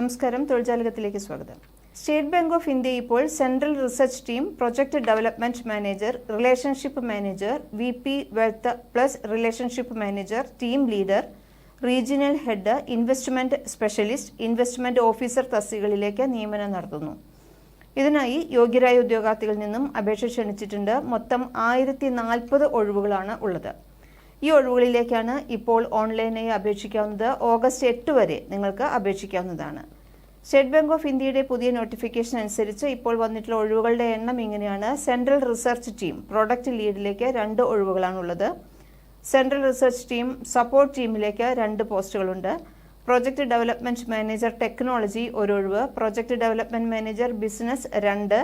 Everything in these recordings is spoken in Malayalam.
നമസ്കാരം തൊഴിൽജാലകത്തിലേക്ക് സ്വാഗതം. സ്റ്റേറ്റ് ബാങ്ക് ഓഫ് ഇന്ത്യ ഇപ്പോൾ central research team project development manager relationship manager V P wealth plus relationship manager team leader regional head investment specialist investment officer തസ്തികളിലേക്ക് നിയമനം നടത്തുന്നു. ഇതിനായി യോഗ്യരായ ഉദ്യോഗാർത്ഥികളിൽ നിന്നും അപേക്ഷ ക്ഷണിച്ചിട്ടുണ്ട്. മൊത്തം ആയിരത്തി ഒഴിവുകളാണ് ഉള്ളത്. ഈ ഒഴിവുകളിലേക്കാണ് ഇപ്പോൾ ഓൺലൈനായി അപേക്ഷിക്കാവുന്നത്. ഓഗസ്റ്റ് എട്ട് വരെ നിങ്ങൾക്ക് അപേക്ഷിക്കാവുന്നതാണ്. സ്റ്റേറ്റ് ബാങ്ക് ഓഫ് ഇന്ത്യയുടെ പുതിയ നോട്ടിഫിക്കേഷൻ അനുസരിച്ച് ഇപ്പോൾ വന്നിട്ടുള്ള ഒഴിവുകളുടെ എണ്ണം ഇങ്ങനെയാണ്. സെൻട്രൽ റിസർച്ച് ടീം പ്രൊഡക്റ്റ് ലീഡിലേക്ക് രണ്ട് ഒഴിവുകളാണുള്ളത്. സെൻട്രൽ റിസർച്ച് ടീം സപ്പോർട്ട് ടീമിലേക്ക് രണ്ട് പോസ്റ്റുകളുണ്ട്. പ്രൊജക്ട് ഡെവലപ്മെന്റ് മാനേജർ ടെക്നോളജി ഒരു ഒഴിവ്. പ്രൊജക്ട് ഡെവലപ്മെന്റ് മാനേജർ ബിസിനസ് രണ്ട്.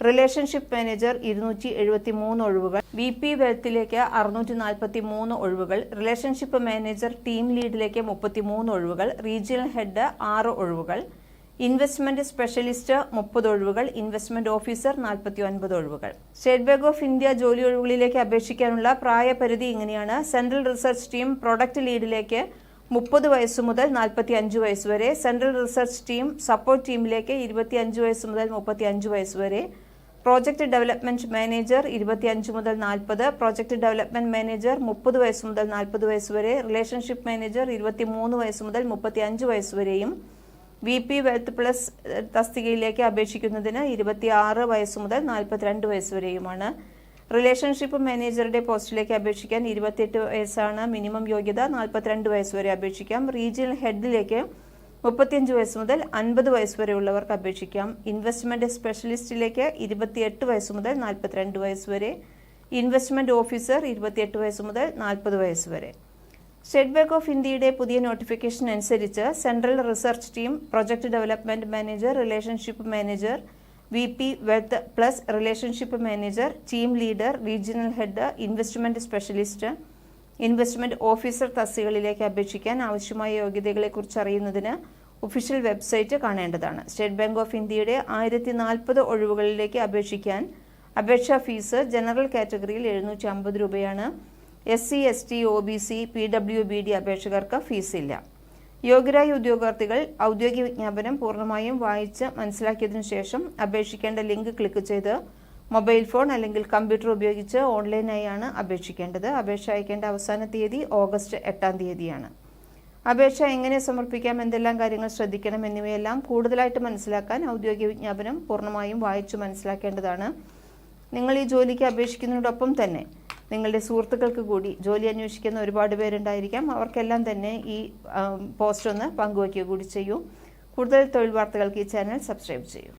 റിലേഷൻഷിപ്പ് മാനേജർ ഇരുന്നൂറ്റി എഴുപത്തി മൂന്ന് ഒഴിവുകൾ ബി പി വെൽത്തിലേക്ക് അറുന്നൂറ്റി നാൽപ്പത്തി മൂന്ന് ഒഴിവുകൾ റിലേഷൻഷിപ്പ് മാനേജർ ടീം ലീഡിലേക്ക് മുപ്പത്തി മൂന്ന് ഒഴിവുകൾ റീജിയണൽ ഹെഡ് ആറ് ഒഴിവുകൾ ഇൻവെസ്റ്റ്മെന്റ് സ്പെഷ്യലിസ്റ്റ് മുപ്പത് ഒഴിവുകൾ ഇൻവെസ്റ്റ്മെന്റ് ഓഫീസർ നാൽപ്പത്തി ഒൻപത് ഒഴിവുകൾ. സ്റ്റേറ്റ് ബാങ്ക് ഓഫ് ഇന്ത്യ ജോലി ഒഴിവുകളിലേക്ക് അപേക്ഷിക്കാനുള്ള പ്രായപരിധി ഇങ്ങനെയാണ്. സെൻട്രൽ റിസർച്ച് ടീം പ്രൊഡക്റ്റ് ലീഡിലേക്ക് മുപ്പത് വയസ്സ് മുതൽ നാൽപ്പത്തി അഞ്ച് വയസ്സ് വരെ സെൻട്രൽ റിസർച്ച് ടീം സപ്പോർട്ട് ടീമിലേക്ക് ഇരുപത്തി അഞ്ച് വയസ്സ് മുതൽ മുപ്പത്തി അഞ്ച് വയസ്സ് വരെ പ്രോജക്ട് ഡെവലപ്മെന്റ് മാനേജർ ഇരുപത്തിയഞ്ച് മുതൽ നാൽപ്പത് പ്രോജക്റ്റ് ഡെവലപ്മെന്റ് മാനേജർ മുപ്പത് വയസ്സ് മുതൽ നാൽപ്പത് വയസ്സ് വരെ റിലേഷൻഷിപ്പ് മാനേജർ ഇരുപത്തിമൂന്ന് വയസ്സ് മുതൽ മുപ്പത്തി അഞ്ച് വയസ്സ് വരെയും വി പി വെൽത്ത് പ്ലസ് തസ്തികയിലേക്ക് അപേക്ഷിക്കുന്നതിന് ഇരുപത്തിയാറ് വയസ്സ് മുതൽ നാൽപ്പത്തിരണ്ട് വയസ്സ് വരെയുമാണ്. റിലേഷൻഷിപ്പ് മാനേജറുടെ പോസ്റ്റിലേക്ക് അപേക്ഷിക്കാൻ ഇരുപത്തിയെട്ട് വയസ്സാണ് മിനിമം യോഗ്യത നാൽപ്പത്തിരണ്ട് വയസ്സ് വരെ അപേക്ഷിക്കാം. റീജിയണൽ ഹെഡിലേക്ക് മുപ്പത്തിയഞ്ച് വയസ്സ് മുതൽ അൻപത് വയസ്സ് വരെയുള്ളവർക്ക് അപേക്ഷിക്കാം. ഇൻവെസ്റ്റ്മെന്റ് സ്പെഷ്യലിസ്റ്റിലേക്ക് ഇരുപത്തിയെട്ട് വയസ്സ് മുതൽ നാൽപ്പത്തിരണ്ട് വയസ്സ് വരെ. ഇൻവെസ്റ്റ്മെന്റ് ഓഫീസർ ഇരുപത്തിയെട്ട് വയസ്സ് മുതൽ നാൽപ്പത് വയസ്സ് വരെ. സ്റ്റേറ്റ് ബാങ്ക് ഓഫ് ഇന്ത്യയുടെ പുതിയ നോട്ടിഫിക്കേഷൻ അനുസരിച്ച് central research team project development manager relationship manager V P wealth plus relationship manager team leader regional head investment specialist investment officer തസ്തികളിലേക്ക് അപേക്ഷിക്കാൻ ആവശ്യമായ യോഗ്യതകളെക്കുറിച്ച് അറിയുന്നതിന് ഒഫീഷ്യൽ വെബ്സൈറ്റ് കാണേണ്ടതാണ്. സ്റ്റേറ്റ് ബാങ്ക് ഓഫ് ഇന്ത്യയുടെ ആയിരത്തി നാൽപ്പത് ഒഴിവുകളിലേക്ക് അപേക്ഷിക്കാൻ അപേക്ഷാ ഫീസ് ജനറൽ കാറ്റഗറിയിൽ എഴുന്നൂറ്റി അമ്പത് രൂപയാണ്. S C S T O B C P W B D അപേക്ഷകർക്ക് ഫീസില്ല. യോഗ്യരായ ഉദ്യോഗാർത്ഥികൾ ഔദ്യോഗിക വിജ്ഞാപനം പൂർണമായും വായിച്ച് മനസ്സിലാക്കിയതിനു ശേഷം അപേക്ഷിക്കേണ്ട ലിങ്ക് ക്ലിക്ക് ചെയ്ത് മൊബൈൽ ഫോൺ അല്ലെങ്കിൽ കമ്പ്യൂട്ടർ ഉപയോഗിച്ച് ഓൺലൈനായാണ് അപേക്ഷിക്കേണ്ടത്. അപേക്ഷ അയക്കേണ്ട അവസാന തീയതി ഓഗസ്റ്റ് എട്ടാം തീയതിയാണ്. അപേക്ഷ എങ്ങനെ സമർപ്പിക്കാം എന്തെല്ലാം കാര്യങ്ങൾ ശ്രദ്ധിക്കണം എന്നിവയെല്ലാം കൂടുതലായിട്ട് മനസ്സിലാക്കാൻ ഔദ്യോഗിക വിജ്ഞാപനം പൂർണമായും വായിച്ചു മനസ്സിലാക്കേണ്ടതാണ്. നിങ്ങൾ ഈ ജോലിക്ക് അപേക്ഷിക്കുന്നതോടൊപ്പം തന്നെ നിങ്ങളുടെ സുഹൃത്തുക്കൾക്ക് കൂടി ജോലി അന്വേഷിക്കുന്ന ഒരുപാട് പേരുണ്ടായിരിക്കാം. അവർക്കെല്ലാം തന്നെ ഈ പോസ്റ്റ് ഒന്ന് പങ്കുവയ്ക്കുക കൂടി ചെയ്യൂ. കൂടുതൽ തൊഴിൽ വാർത്തകൾക്ക് ഈ ചാനൽ സബ്സ്ക്രൈബ് ചെയ്യൂ.